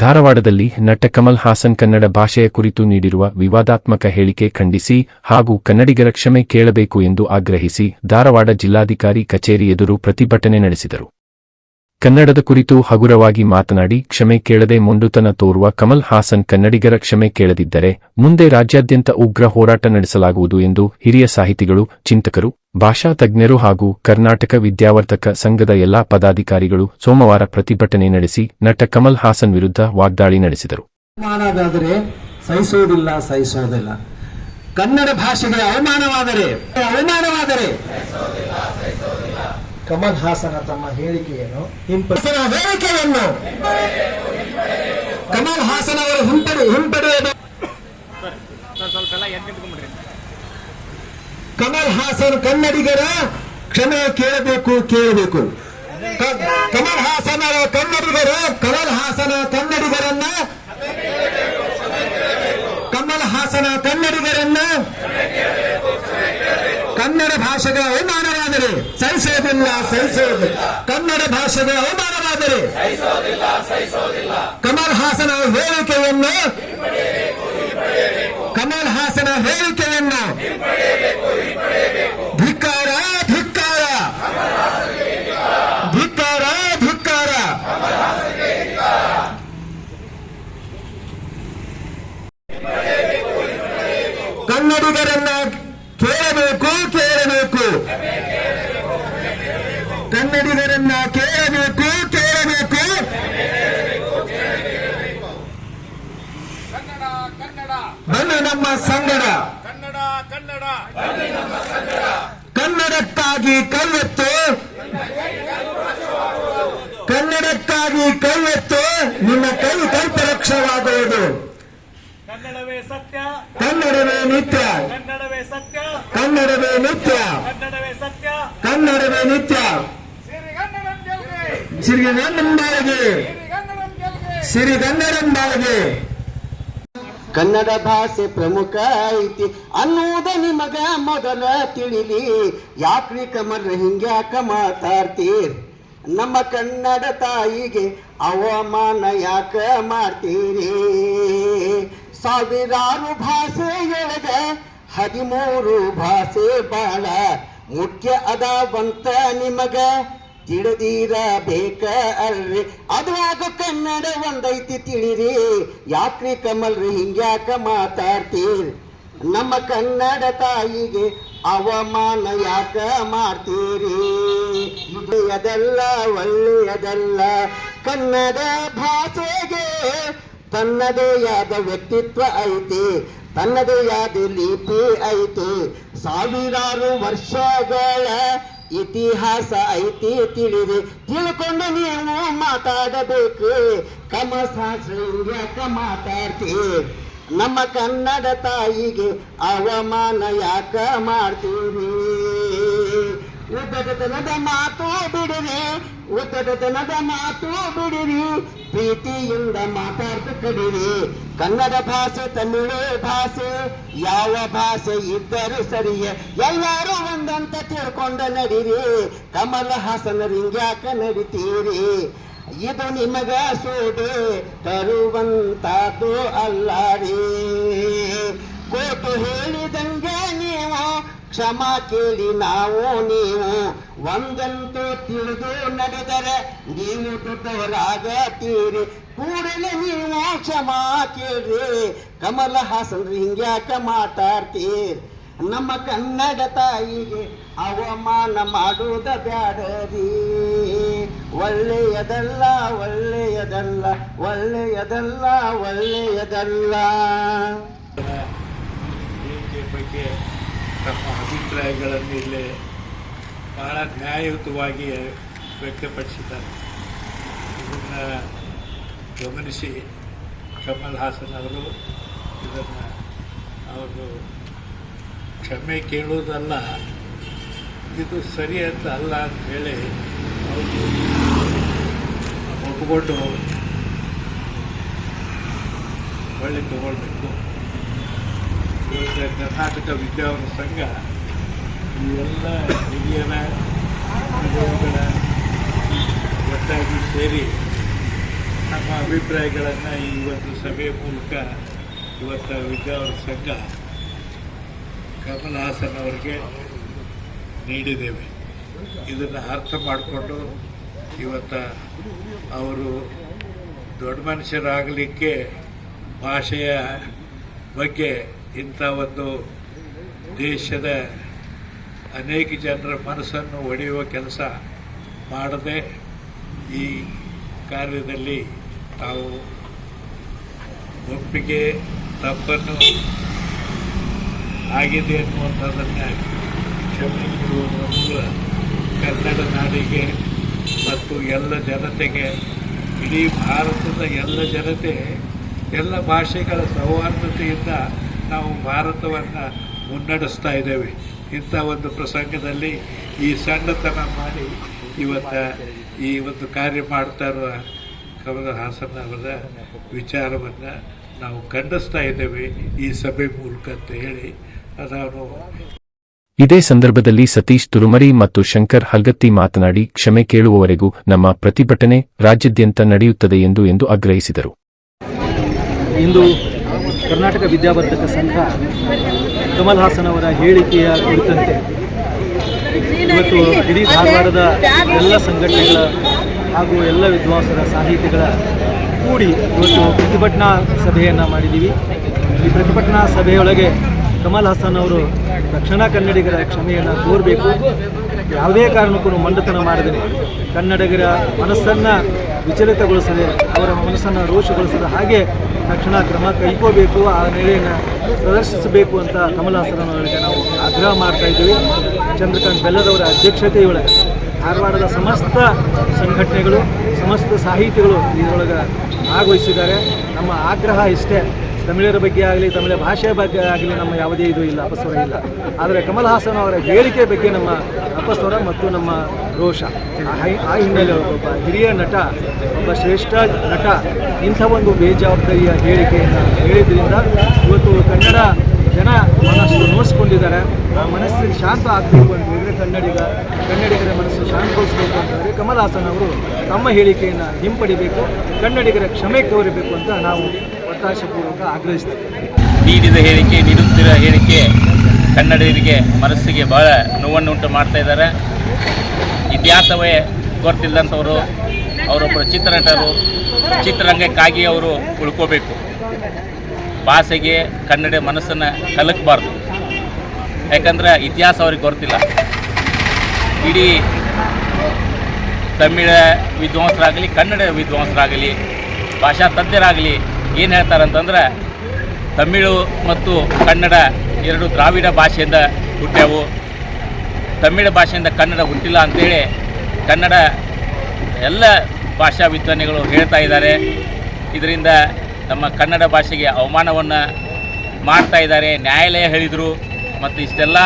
ಧಾರವಾಡದಲ್ಲಿ ನಟ ಕಮಲ್ ಹಾಸನ್ ಕನ್ನಡ ಭಾಷೆಯ ಕುರಿತು ನೀಡಿರುವ ವಿವಾದಾತ್ಮಕ ಹೇಳಿಕೆ ಖಂಡಿಸಿ ಹಾಗೂ ಕನ್ನಡಿಗರ ಕ್ಷಮೆ ಕೇಳಬೇಕು ಎಂದು ಆಗ್ರಹಿಸಿ ಧಾರವಾಡ ಜಿಲ್ಲಾಧಿಕಾರಿ ಕಚೇರಿ ಎದುರು ಪ್ರತಿಭಟನೆ ನಡೆಸಿದರು. ಕನ್ನಡದ ಕುರಿತು ಹಗುರವಾಗಿ ಮಾತನಾಡಿ ಕ್ಷಮೆ ಕೇಳದೆ ಮೊಂಡುತನ ತೋರುವ ಕಮಲ್ ಹಾಸನ್ ಕನ್ನಡಿಗರ ಕ್ಷಮೆ ಕೇಳದಿದ್ದರೆ ಮುಂದೆ ರಾಜ್ಯಾದ್ಯಂತ ಉಗ್ರ ಹೋರಾಟ ನಡೆಸಲಾಗುವುದು ಎಂದು ಹಿರಿಯ ಸಾಹಿತಿಗಳು ಚಿಂತಕರು ಭಾಷಾ ತಜ್ಞರು ಹಾಗೂ ಕರ್ನಾಟಕ ವಿದ್ಯಾವರ್ತಕ ಸಂಘದ ಎಲ್ಲಾ ಪದಾಧಿಕಾರಿಗಳು ಸೋಮವಾರ ಪ್ರತಿಭಟನೆ ನಡೆಸಿ ನಟ ಕಮಲ್ ಹಾಸನ್ ವಿರುದ್ಧ ವಾಗ್ದಾಳಿ ನಡೆಸಿದರು. ಅವಮಾನವಾದರೆ ಸಹಿಸುವುದಿಲ್ಲ ಸಹಿಸುವುದಿಲ್ಲ ಕನ್ನಡ ಭಾಷೆಗೆ ಅವಮಾನವಾದರೆ ಅವಮಾನವಾದರೆ ಕಮಲ್ ಹಾಸನ ತಮ್ಮ ಹೇಳಿಕೆಯನ್ನು ಹಿಂಪಡಿಸಿದ ಹೇಳಿಕೆಯನ್ನು ಕಮಲ್ ಹಾಸನ್ ಅವರು ಹಿಂಪಡೆ ಹಿಂಪಡೆಯಬೇಕು. ಕಮಲ್ ಹಾಸನ್ ಕನ್ನಡಿಗರ ಕ್ಷಮೆ ಕೇಳಬೇಕು ಕೇಳಬೇಕು. ಕಮಲ್ ಹಾಸನ ಕನ್ನಡಿಗರು, ಕಮಲ್ ಹಾಸನ ಕನ್ನಡಿಗರನ್ನ ಕಮಲ್ ಹಾಸನ ಕನ್ನಡಿಗರನ್ನ ಕನ್ನಡ ಭಾಷೆಗೆ ಅವಮಾನವಾದರೆ ಸಹಿಸೋದಿಲ್ಲ ಸಹಿಸೋದಿಲ್ಲ. ಕನ್ನಡ ಭಾಷೆಗೆ ಅವಮಾನವಾದರೆ ಕಮಲ್ ಹಾಸನ ಹೇಳಿಕೆಯನ್ನು ಕಮಲ್ ಹಾಸನ ಹೇಳಿಕೆಯನ್ನು ಧಿಕ್ಕಾರ ಧಿಕ್ಕಾರ ಧಿಕ್ಕಾರ ಧಿಕ್ಕಾರ ಕನ್ನಡಿಗರನ್ನ ಕೇಳಬೇಕು ಕೇಳಬೇಕು ಕನ್ನಡಿಗರನ್ನ ಕೇಳಬೇಕು ಕೇಳಬೇಕು ಕನ್ನಡ ಕನ್ನಡ ಬನ್ನಿ ನಮ್ಮ ಸಂಗಡ ಕನ್ನಡ ಕನ್ನಡ ಕನ್ನಡಕ್ಕಾಗಿ ಕಲ್ಲೆತ್ತು ಕನ್ನಡಕ್ಕಾಗಿ ಕಲ್ಲೆತ್ತು ನಿಮ್ಮ ಕೈ ಕಲ್ಪರಕ್ಷವಾಗುವುದು ಕನ್ನಡವೇ ಸತ್ಯ. ಕನ್ನಡವೇ ನಿತ್ಯ. ಕನ್ನಡವೇ ಸತ್ಯ. ಕನ್ನಡವೇ ನಿತ್ಯ. ಕನ್ನಡವೇ ಸತ್ಯ. ಕನ್ನಡವೇ ನಿತ್ಯ. ಸಿರಿಗನ್ನಡಂ ಸಿರಿಗನ್ನಡಂಬಾಳಿಗೆ ಕನ್ನಡ ಭಾಷೆ ಪ್ರಮುಖ ಐತಿ. ಅನ್ನೋದ ನಿಮಗ ಮೊದಲ ತಿಳಿಲಿ. ಯಾಕ್ರಿ ಕಮಲ್ ಹಿಂಗ್ಯಾಕ ಮಾತಾಡ್ತೀರ್? ನಮ್ಮ ಕನ್ನಡ ತಾಯಿಗೆ ಅವಮಾನ ಯಾಕ ಮಾಡ್ತೀರಿ? ಸಾವಿರಾರು ಭಾಷೆಯೊಳಗ ಹದಿಮೂರು ಭಾಷೆ ಬಾಳ ಮುಖ್ಯ ಅದಾವಂತ ನಿಮಗ. ತಿಳಿದಿರಬೇಕ ಅಲ್ರಿ? ಆಗ ಕನ್ನಡ ಒಂದೈತಿ ತಿಳಿರಿ. ಯಾಕ್ರಿ ಕಮಲ್ರಿ, ಹಿಂಗ್ಯಾಕ ಮಾತಾಡ್ತೀರಿ? ನಮ್ಮ ಕನ್ನಡ ತಾಯಿಗೆ ಅವಮಾನ ಯಾಕ ಮಾಡ್ತೀರಿ? ಇದೆಲ್ಲ ಒಳ್ಳೆಯದಲ್ಲ. ಕನ್ನಡ ಭಾಷೆಗೆ ತನ್ನದೇ ಆದ ವ್ಯಕ್ತಿತ್ವ ಐತಿ, ತನ್ನದೇ ಆದ ಲಿಪಿ ಐತಿ. ಸಾವಿರಾರು ವರ್ಷಗಳ ಇತಿಹಾಸ ಐತಿ ತಿಳಿದೆ. ತಿಳ್ಕೊಂಡು ನೀವು ಮಾತಾಡಬೇಕು. ಕಮಸಾಸ್ಯಾಕ ಮಾತಾಡ್ತೀವಿ ನಮ್ಮ ಕನ್ನಡ ತಾಯಿಗೆ ಅವಮಾನ ಯಾಕ ಮಾಡ್ತೀವಿ ಉದ್ದಟತನದ ಮಾತು ಬಿಡಿರಿ. ಉದ್ದಟತನದ ಮಾತು ಬಿಡಿರಿ ಪ್ರೀತಿಯಿಂದ ಮಾತಾಡ್ತು ಕಡಿರಿ ಕನ್ನಡ ಭಾಷೆ ತಮಿಳು ಭಾಷೆ ಯಾವ ಭಾಷೆ ಇದ್ದರೂ ಸರಿಯೇ ಎಲ್ಲರೂ ಒಂದಂತ ತಿಳ್ಕೊಂಡ ನಡೀರಿ ಕಮಲ ಹಾಸನ ರಿಂಗ್ಯಾಕ ನಡಿತೀರಿ ಇದು ನಿಮಗ ಸೋಡೆ ತರುವಂತಾದು ಅಲ್ಲ ರೀ ಕೋಟು ಹೇಳಿದಂಗೆ ನೀವು ಕ್ಷಮ ಕೇಳಿ ನಾವು ನೀವು. ಒಂದಂತೂ ತಿಳಿದು ನಡೆದರೆ ನೀವು ದೊಡ್ಡವರಾಗತ್ತೀರಿ ಕೂಡಲೇ ನೀವು ಕ್ಷಮ ಕೇಳ್ರಿ. ಕಮಲ ಹಾಸನ್ ಹಿಂಗ್ಯಾಕ ಮಾತಾಡ್ತೀರಿ? ನಮ್ಮ ಕನ್ನಡ ತಾಯಿಗೆ ಅವಮಾನ ಮಾಡುವುದ ಬ್ಯಾಡರಿ. ಒಳ್ಳೆಯದಲ್ಲ ಒಳ್ಳೆಯದಲ್ಲ ಒಳ್ಳೆಯದಲ್ಲ ಒಳ್ಳೆಯದಲ್ಲ ಹೇಳಿಕೆ ಬಗ್ಗೆ ತಮ್ಮ ಅಭಿಪ್ರಾಯಗಳನ್ನು ಇಲ್ಲಿ ಬಹಳ ನ್ಯಾಯಯುತವಾಗಿ ವ್ಯಕ್ತಪಡಿಸಿದ್ದಾರೆ. ಇದನ್ನು ಗಮನಿಸಿ ಕಮಲ್ ಹಾಸನ್ ಅವರು ಇದನ್ನು ಅವರು ಕ್ಷಮೆ ಕೇಳುವುದಲ್ಲ ಇದು ಸರಿ ಅಂತ ಅಲ್ಲ ಅಂತ ಹೇಳಿ ಅವರು ಒಪ್ಪಿಕೊಂಡು ಒಳ್ಳೆ ತಗೊಳ್ಬೇಕು. ಇವತ್ತು ಕರ್ನಾಟಕ ವಿದ್ಯಾವರ ಸಂಘ ಹಿರಿಯರ ಅನುಭವಗಳ ಸೇರಿ ನಮ್ಮ ಅಭಿಪ್ರಾಯಗಳನ್ನು ಈ ಒಂದು ಸಭೆ ಮೂಲಕ ಇವತ್ತು ವಿದ್ಯಾವರ ಸಂಘ ಕಮಲ್ ಹಾಸನ್ ಅವರಿಗೆ ನೀಡಿದ್ದೇವೆ ಇದನ್ನು ಅರ್ಥ ಮಾಡಿಕೊಂಡು ಇವತ್ತು ಅವರು ದೊಡ್ಡ ಮನುಷ್ಯರಾಗಲಿಕ್ಕೆ ಭಾಷೆಯ ಬಗ್ಗೆ ಇಂಥ ಒಂದು ದೇಶದ ಅನೇಕ ಜನರ ಮನಸ್ಸನ್ನು ಒಡೆಯುವ ಕೆಲಸ ಮಾಡದೆ ಈ ಕಾರ್ಯದಲ್ಲಿ ತಾವು ಒಪ್ಪಿಗೆ, ತಪ್ಪನ್ನು ಆಗಿದೆ ಅನ್ನುವಂಥದ್ದನ್ನು ಕ್ಷಮೆ ಮೂಲ ಕನ್ನಡ ನಾಡಿಗೆ ಮತ್ತು ಎಲ್ಲ ಜನತೆಗೆ, ಇಡೀ ಭಾರತದ ಎಲ್ಲ ಜನತೆ ಎಲ್ಲ ಭಾಷೆಗಳ ಸೌಹಾರ್ದತೆಯಿಂದ ನಾವು ಭಾರತವನ್ನು ಮುನ್ನಡೆಸ್ತಾ ಇದ್ದೇವೆ. ಇಂಥ ಒಂದು ಪ್ರಸಂಗದಲ್ಲಿ ಈ ಸಣ್ಣತನ ಮಾಡಿ ಇವತ್ತು ಈ ಒಂದು ಕಾರ್ಯ ಮಾಡ್ತಾ ಇರುವ ಕಮಲ ಹಾಸನ್ ಅವರ ವಿಚಾರವನ್ನು ನಾವು ಖಂಡಿಸ್ತಾ ಇದ್ದೇವೆ ಈ ಸಭೆ ಮೂಲಕ ಅಂತ ಹೇಳಿ ನಾನು ಇದೇ ಸಂದರ್ಭದಲ್ಲಿ ಸತೀಶ್ ತುರುಮರಿ ಮತ್ತು ಶಂಕರ್ ಹಲ್ಗತ್ತಿ ಮಾತನಾಡಿ ಕ್ಷಮೆ ಕೇಳುವವರೆಗೂ ನಮ್ಮ ಪ್ರತಿಭಟನೆ ರಾಜ್ಯಾದ್ಯಂತ ನಡೆಯುತ್ತದೆ ಎಂದು ಎಂದು ಆಗ್ರಹಿಸಿದರು. ಇಂದು ಕರ್ನಾಟಕ ವಿದ್ಯಾವರ್ಧಕ ಸಂಘ ಕಮಲ್ ಹಾಸನ್ ಅವರ ಹೇಳಿಕೆಯ ಕುರಿತಂತೆ ಇವತ್ತು ಇಡೀ ಧಾರವಾಡದ ಎಲ್ಲ ಸಂಘಟನೆಗಳ ಹಾಗೂ ಎಲ್ಲ ವಿದ್ವಾಂಸರ ಸಾಹಿತಿಗಳ ಕೂಡಿ ಇವತ್ತು ಪ್ರತಿಭಟನಾ ಸಭೆಯನ್ನು ಮಾಡಿದ್ದೀವಿ. ಈ ಪ್ರತಿಭಟನಾ ಸಭೆಯೊಳಗೆ ಕಮಲ್ ಹಾಸನ್ ಅವರು ರಕ್ಷಣಾ ಕನ್ನಡಿಗರ ಕ್ಷಮೆಯನ್ನು ಕೋರಬೇಕು ಯಾವುದೇ ಕಾರಣಕ್ಕೂ ಮಂಡತನ ಮಾಡದೇ ಕನ್ನಡಿಗರ ಮನಸ್ಸನ್ನು ವಿಚಲಿತಗೊಳಿಸದೆ, ಅವರ ಮನಸ್ಸನ್ನು ರೋಷಗೊಳಿಸದೆ ಹಾಗೆ ತಕ್ಷಣ ಕ್ರಮ ಕೈಗೋಬೇಕು ಆ ನೆಲೆಯನ್ನು ಪ್ರದರ್ಶಿಸಬೇಕು ಅಂತ ಕಮಲ್ ಹಾಸನ್ ಅವರಿಗೆ ನಾವು ಆಗ್ರಹ ಮಾಡ್ತಾ ಇದ್ದೀವಿ. ಚಂದ್ರಕಾಂತ್ ಬೆಲ್ಲದವರ ಅಧ್ಯಕ್ಷತೆಯೊಳಗೆ ಧಾರವಾಡದ ಸಮಸ್ತ ಸಂಘಟನೆಗಳು, ಸಮಸ್ತ ಸಾಹಿತಿಗಳು ಇದರೊಳಗೆ ಭಾಗವಹಿಸಿದ್ದಾರೆ. ನಮ್ಮ ಆಗ್ರಹ ಇಷ್ಟೇ. ತಮಿಳರ ಬಗ್ಗೆ ಆಗಲಿ, ತಮಿಳ ಭಾಷೆಯ ಬಗ್ಗೆ ಆಗಲಿ ನಮ್ಮ ಯಾವುದೇ ಇದು ಇಲ್ಲ, ಅಪಸ್ವರ ಇಲ್ಲ. ಆದರೆ ಕಮಲ್ ಹಾಸನ್ ಅವರ ಹೇಳಿಕೆ ಬಗ್ಗೆ ನಮ್ಮ ಅಪಸ್ವರ ಮತ್ತು ನಮ್ಮ ರೋಷ. ಆ ಹಿನ್ನೆಲೆ ಒಬ್ಬ ಹಿರಿಯ ನಟ, ಒಬ್ಬ ಶ್ರೇಷ್ಠ ನಟ, ಇಂಥ ಒಂದು ಬೇಜವಾಬ್ದಾರಿಯ ಹೇಳಿಕೆಯನ್ನು ಹೇಳಿದ್ರಿಂದ ಇವತ್ತು ಕನ್ನಡ ಜನ ಮನಸ್ಸು ನೋಡಿಸ್ಕೊಂಡಿದ್ದಾರೆ ಆ ಮನಸ್ಸಿಗೆ ಶಾಂತ ಆಗಬೇಕು ಅಂತ ಹೇಳಿದ್ರೆ ಕನ್ನಡಿಗ, ಕನ್ನಡಿಗರ ಮನಸ್ಸು ಶಾಂತಗೊಳಿಸಬೇಕು ಅಂತ ಹೇಳಿದ್ರೆ ಕಮಲ್ ಹಾಸನ್ ಅವರು ತಮ್ಮ ಹೇಳಿಕೆಯನ್ನು ಹಿಂಪಡಿಬೇಕು, ಕನ್ನಡಿಗರ ಕ್ಷಮೆ ಕೋರಬೇಕು ಅಂತ ನಾವು ಒತ್ತಾಶಪೂರ್ವಕ ಆಗ್ರಹಿಸ್ತೀವಿ ನೀಡಿದ ಹೇಳಿಕೆ, ನೀಡುತ್ತಿರುವ ಹೇಳಿಕೆ ಕನ್ನಡಿಗರಿಗೆ ಮನಸ್ಸಿಗೆ ಬಹಳ ನೋವನ್ನು ಉಂಟು ಮಾಡ್ತಾ ಇದ್ದಾರೆ. ಇತಿಹಾಸವೇ ಗೊತ್ತಿಲ್ಲದಂಥವರು ಅವರೊಬ್ಬರು ಚಿತ್ರನಟರು, ಚಿತ್ರರಂಗಕ್ಕಾಗಿ ಅವರು ಉಳ್ಕೋಬೇಕು. ಭಾಷೆಗೆ ಕನ್ನಡ ಮನಸ್ಸನ್ನು ಕಲಕಬಾರ್ದು. ಯಾಕಂದ್ರೆ ಇತಿಹಾಸ ಅವ್ರಿಗೆ ಗೊತ್ತಿಲ್ಲ. ಇಡೀ ತಮಿಳ ವಿದ್ವಾಂಸರಾಗಲಿ ಕನ್ನಡ ವಿದ್ವಾಂಸರಾಗಲಿ ಭಾಷಾ ತಜ್ಞರಾಗಲಿ ಏನು ಹೇಳ್ತಾರಂತಂದ್ರೆ, ತಮಿಳು ಮತ್ತು ಕನ್ನಡ ಎರಡು ದ್ರಾವಿಡ ಭಾಷೆಯಿಂದ ಹುಟ್ಟ್ಯಾವು. ತಮಿಳು ಭಾಷೆಯಿಂದ ಕನ್ನಡ ಹುಟ್ಟಿಲ್ಲ ಅಂತೇಳಿ ಕನ್ನಡ ಎಲ್ಲ ಭಾಷಾ ವಿದ್ವಾನಿಗಳು ಹೇಳ್ತಾ ಇದ್ದಾರೆ. ಇದರಿಂದ ನಮ್ಮ ಕನ್ನಡ ಭಾಷೆಗೆ ಅವಮಾನವನ್ನು ಮಾಡ್ತಾ ಇದ್ದಾರೆ. ನ್ಯಾಯಾಲಯ ಹೇಳಿದರು ಮತ್ತು ಇಷ್ಟೆಲ್ಲ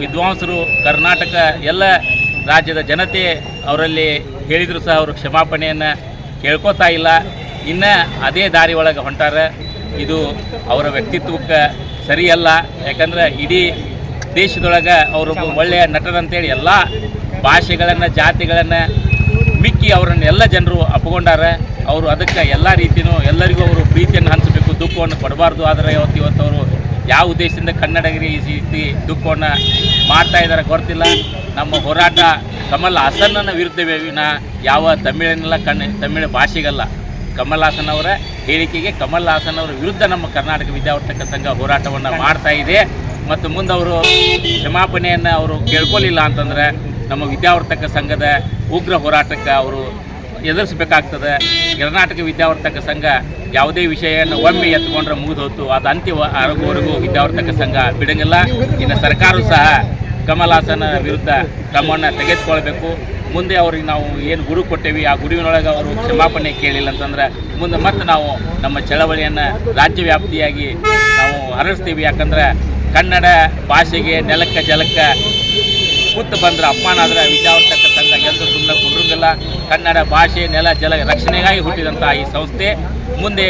ವಿದ್ವಾಂಸರು, ಕರ್ನಾಟಕ ಎಲ್ಲ ರಾಜ್ಯದ ಜನತೆ ಅವರಲ್ಲಿ ಹೇಳಿದರೂ ಸಹ ಅವರು ಕ್ಷಮಾಪಣೆಯನ್ನು ಕೇಳ್ಕೊತಾ ಇಲ್ಲ. ಇನ್ನು ಅದೇ ದಾರಿ ಒಳಗೆ ಹೊಂಟಾರ. ಇದು ಅವರ ವ್ಯಕ್ತಿತ್ವಕ್ಕೆ ಸರಿಯಲ್ಲ. ಯಾಕಂದ್ರೆ ಇಡೀ ದೇಶದೊಳಗೆ ಅವರು ಒಳ್ಳೆಯ ನಟರಂತೇಳಿ ಎಲ್ಲ ಭಾಷೆಗಳನ್ನು, ಜಾತಿಗಳನ್ನು ಮಿಕ್ಕಿ ಅವರನ್ನು ಎಲ್ಲ ಜನರು ಅಪ್ಕೊಂಡಾರ ಅವರು ಅದಕ್ಕೆ ಎಲ್ಲ ರೀತಿಯೂ ಎಲ್ಲರಿಗೂ ಅವರು ಪ್ರೀತಿಯನ್ನು ಹಂಚಬೇಕು, ದುಃಖವನ್ನು ಕೊಡಬಾರ್ದು. ಆದರೆ ಇವತ್ತು ಇವತ್ತು ಅವರು ಯಾವ ಉದ್ದೇಶದಿಂದ ಕನ್ನಡಗರಿ ಈ ರೀತಿ ದುಃಖವನ್ನು ಮಾಡ್ತಾ ಇದ್ದಾರೆ ಗೊತ್ತಿಲ್ಲ. ನಮ್ಮ ಹೋರಾಟ ಕಮಲ್ ಹಾಸನ್ನ ವಿರುದ್ಧವೇ. ವಿನ ಯಾವ ತಮಿಳನ್ನೆಲ್ಲ ಕಣ್ಣು ತಮಿಳು ಭಾಷೆಗಲ್ಲ. ಕಮಲ್ ಹಾಸನ್ ಅವರ ಹೇಳಿಕೆಗೆ ಕಮಲ್ ಹಾಸನ್ ಅವರ ವಿರುದ್ಧ ನಮ್ಮ ಕರ್ನಾಟಕ ವಿದ್ಯಾವರ್ತಕ ಸಂಘ ಹೋರಾಟವನ್ನು ಮಾಡ್ತಾ ಇದೆ. ಮತ್ತು ಮುಂದೆ ಅವರು ಕ್ಷಮಾಪಣೆಯನ್ನು ಅವರು ಕೇಳ್ಕೊಳ್ಳಿಲ್ಲ ಅಂತಂದ್ರೆ ನಮ್ಮ ವಿದ್ಯಾವರ್ತಕ ಸಂಘದ ಉಗ್ರ ಹೋರಾಟಕ್ಕೆ ಅವರು ಎದುರಿಸಬೇಕಾಗ್ತದೆ. ಕರ್ನಾಟಕ ವಿದ್ಯಾವರ್ತಕ ಸಂಘ ಯಾವುದೇ ವಿಷಯವನ್ನು ಒಮ್ಮೆ ಎತ್ಕೊಂಡ್ರೆ ಮುಗಿದು ಹೋಯ್ತು. ಅದು ಅಂತ್ಯ ಆರೋಗ್ಯವರೆಗೂ ವಿದ್ಯಾವರ್ತಕ ಸಂಘ ಬಿಡಂಗಿಲ್ಲ. ಇನ್ನು ಸರ್ಕಾರವೂ ಸಹ ಕಮಲ್ ಹಾಸನ ವಿರುದ್ಧ ಕ್ರಮವನ್ನು ತೆಗೆದುಕೊಳ್ಬೇಕು. ಮುಂದೆ ಅವ್ರಿಗೆ ನಾವು ಏನು ಗುರು ಕೊಟ್ಟೇವಿ, ಆ ಗುರುವಿನೊಳಗೆ ಅವರು ಕ್ಷಮಾಪಣೆ ಕೇಳಿಲ್ಲ ಅಂತಂದ್ರೆ ಮುಂದೆ ಮತ್ತೆ ನಾವು ನಮ್ಮ ಚಳವಳಿಯನ್ನು ರಾಜ್ಯ ವ್ಯಾಪ್ತಿಯಾಗಿ ನಾವು ಹರಡಿಸ್ತೀವಿ. ಯಾಕಂದ್ರೆ ಕನ್ನಡ ಭಾಷೆಗೆ ನೆಲಕ್ಕೆ ಜಲಕ್ಕೆ ಕೂತು ಬಂದ್ರೆ ಅಪಮಾನ ಆದ್ರೆ ವಿಚಾರತಕ್ಕಂಥ ಸಂಘ ಸುಮ್ಮನೆ ಕೊಡೋಂಗಿಲ್ಲ ಕನ್ನಡ ಭಾಷೆ ನೆಲ ಜಲ ರಕ್ಷಣೆಗಾಗಿ ಹುಟ್ಟಿದಂಥ ಈ ಸಂಸ್ಥೆ. ಮುಂದೆ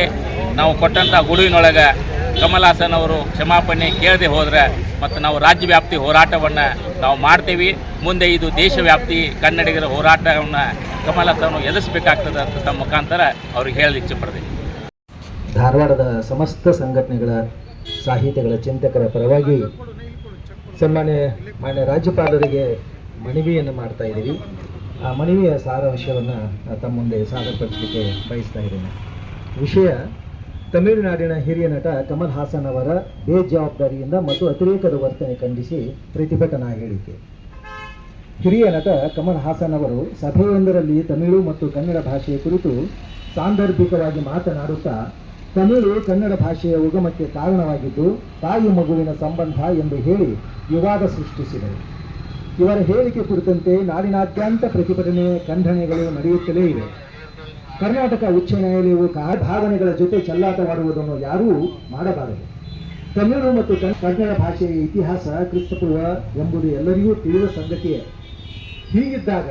ನಾವು ಕೊಟ್ಟಂಥ ಗುಡುವಿನೊಳಗೆ ಕಮಲ್ ಹಾಸನ್ ಅವರು ಕ್ಷಮಾಪಣೆ ಕೇಳದೆ ಹೋದರೆ ಮತ್ತು ನಾವು ರಾಜ್ಯ ವ್ಯಾಪ್ತಿ ಹೋರಾಟವನ್ನು ನಾವು ಮಾಡ್ತೀವಿ. ಮುಂದೆ ಇದು ದೇಶವ್ಯಾಪ್ತಿ ಕನ್ನಡಿಗರ ಹೋರಾಟವನ್ನು ಕಮಲ ತಾನು ಎದುರಿಸಬೇಕಾಗ್ತದೆ ಅಂತ ತಮ್ಮ ಮುಖಾಂತರ ಅವ್ರಿಗೆ ಹೇಳಲು ಇಚ್ಛೆ ಧಾರವಾಡದ ಸಮಸ್ತ ಸಂಘಟನೆಗಳ ಸಾಹಿತ್ಯಗಳ ಚಿಂತಕರ ಪರವಾಗಿ ಸನ್ಮಾನ್ಯ ಮಾನ್ಯ ರಾಜ್ಯಪಾಲರಿಗೆ ಮನವಿಯನ್ನು ಮಾಡ್ತಾ ಇದ್ದೀವಿ. ಆ ಮನವಿಯ ಸಾರಾಂಶವನ್ನು ತಮ್ಮ ಮುಂದೆ ಸಾದರಪಡಿಸಲಿಕ್ಕೆ ಬಯಸ್ತಾ ಇದ್ದೇನೆ. ವಿಷಯ ತಮಿಳುನಾಡಿನ ಹಿರಿಯ ನಟ ಕಮಲ್ ಹಾಸನ್ ಅವರ ಬೇಜವಾಬ್ದಾರಿಯಿಂದ ಮತ್ತು ಅತಿರೇಕದ ವರ್ತನೆ ಖಂಡಿಸಿ ಪ್ರತಿಭಟನಾ ಹೇಳಿಕೆ. ಹಿರಿಯ ನಟ ಕಮಲ್ ಹಾಸನ್ ಅವರು ಸಭೆಯೊಂದರಲ್ಲಿ ತಮಿಳು ಮತ್ತು ಕನ್ನಡ ಭಾಷೆಯ ಕುರಿತು ಸಾಂದರ್ಭಿಕವಾಗಿ ಮಾತನಾಡುತ್ತಾ, ತಮಿಳು ಕನ್ನಡ ಭಾಷೆಯ ಉಗಮಕ್ಕೆ ಕಾರಣವಾಗಿದ್ದು ತಾಯಿ ಮಗುವಿನ ಸಂಬಂಧ ಎಂದು ಹೇಳಿ ವಿವಾದ ಸೃಷ್ಟಿಸಿದರು. ಇವರ ಹೇಳಿಕೆ ಕುರಿತಂತೆ ನಾಡಿನಾದ್ಯಂತ ಪ್ರತಿಭಟನೆ, ಖಂಡನೆಗಳು ನಡೆಯುತ್ತಲೇ ಇವೆ. ಕರ್ನಾಟಕ ಉಚ್ಚ ನ್ಯಾಯಾಲಯವು ಭಾವನೆಗಳ ಜೊತೆ ಚೆಲ್ಲಾಟವಾಡುವುದನ್ನು ಯಾರೂ ಮಾಡಬಾರದು. ತಮಿಳು ಮತ್ತು ಕನ್- ಕನ್ನಡ ಭಾಷೆಯ ಇತಿಹಾಸ ಕ್ರಿಸ್ತಪೂರ್ವ ಎಂಬುದು ಎಲ್ಲರಿಗೂ ತಿಳಿದ ಸಂಗತಿಯೇ ಹೀಗಿದ್ದಾಗ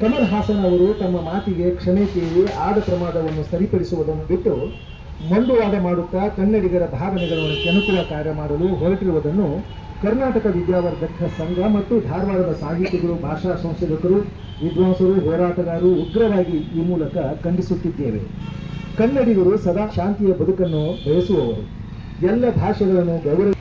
ಕಮಲ್ ಹಾಸನ್ ಅವರು ತಮ್ಮ ಮಾತಿಗೆ ಕ್ಷಮೆ ಕೇಳಿ ಆದ ಪ್ರಮಾದವನ್ನು ಸರಿಪಡಿಸುವುದನ್ನು ಬಿಟ್ಟು ಮಂಡುವಾದ ಮಾಡುತ್ತಾ ಕನ್ನಡಿಗರ ಭಾವನೆಗಳನ್ನು ಕೆಣಕುವ ಕಾರ್ಯ ಮಾಡಲು ಹೊರಟಿರುವುದನ್ನು ಕರ್ನಾಟಕ ವಿದ್ಯಾವರ್ಧಕ ಸಂಘ ಮತ್ತು ಧಾರವಾಡದ ಸಾಹಿತಿಗಳು, ಭಾಷಾ ಸಂಶೋಧಕರು, ವಿದ್ವಾಂಸರು, ಹೋರಾಟಗಾರರು ಉಗ್ರವಾಗಿ ಈ ಮೂಲಕ ಖಂಡಿಸುತ್ತಿದ್ದೇವೆ. ಕನ್ನಡಿಗರು ಸದಾ ಶಾಂತಿಯ ಬದುಕನ್ನು ಬಯಸುವವರು ಎಲ್ಲ ಭಾಷೆಗಳನ್ನು ಗೌರವ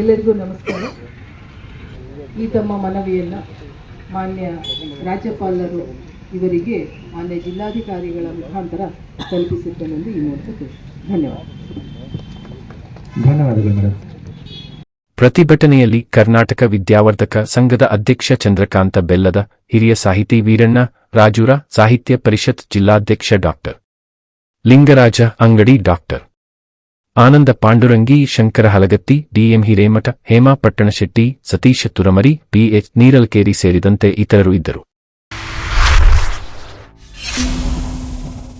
ಎಲ್ಲರಿಗೂ ನಮಸ್ಕಾರ. ಈ ತಮ್ಮ ಮನವಿಯನ್ನು ಮಾನ್ಯ ರಾಜ್ಯಪಾಲರು ಇವರಿಗೆ ಮಾನ್ಯ ಜಿಲ್ಲಾಧಿಕಾರಿಗಳ ಮುಖಾಂತರ ತಲುಪಿಸಿದ್ದನೆಂದು ಈ ಮೂಲಕ ಧನ್ಯವಾದ. ಧನ್ಯವಾದಗಳು ಮೇಡಮ್ ಪ್ರತಿಭಟನೆಯಲ್ಲಿ ಕರ್ನಾಟಕ ವಿದ್ಯಾವರ್ಧಕ ಸಂಘದ ಅಧ್ಯಕ್ಷ ಚಂದ್ರಕಾಂತ ಬೆಲ್ಲದ ಹಿರಿಯ ಸಾಹಿತಿ ವೀರಣ್ಣ ರಾಜೂರ ಸಾಹಿತ್ಯ ಪರಿಷತ್ ಜಿಲ್ಲಾಧ್ಯಕ್ಷ doctor. Lingaraja Angadi doctor. Ananda Pandurangi, Shankara Halagatti DM Hiremath, Hema Pattanashetti Satisha Turamari PH Neeralkeri ಸೇರಿದಂತೆ ಇತರರು ಇದ್ದರು.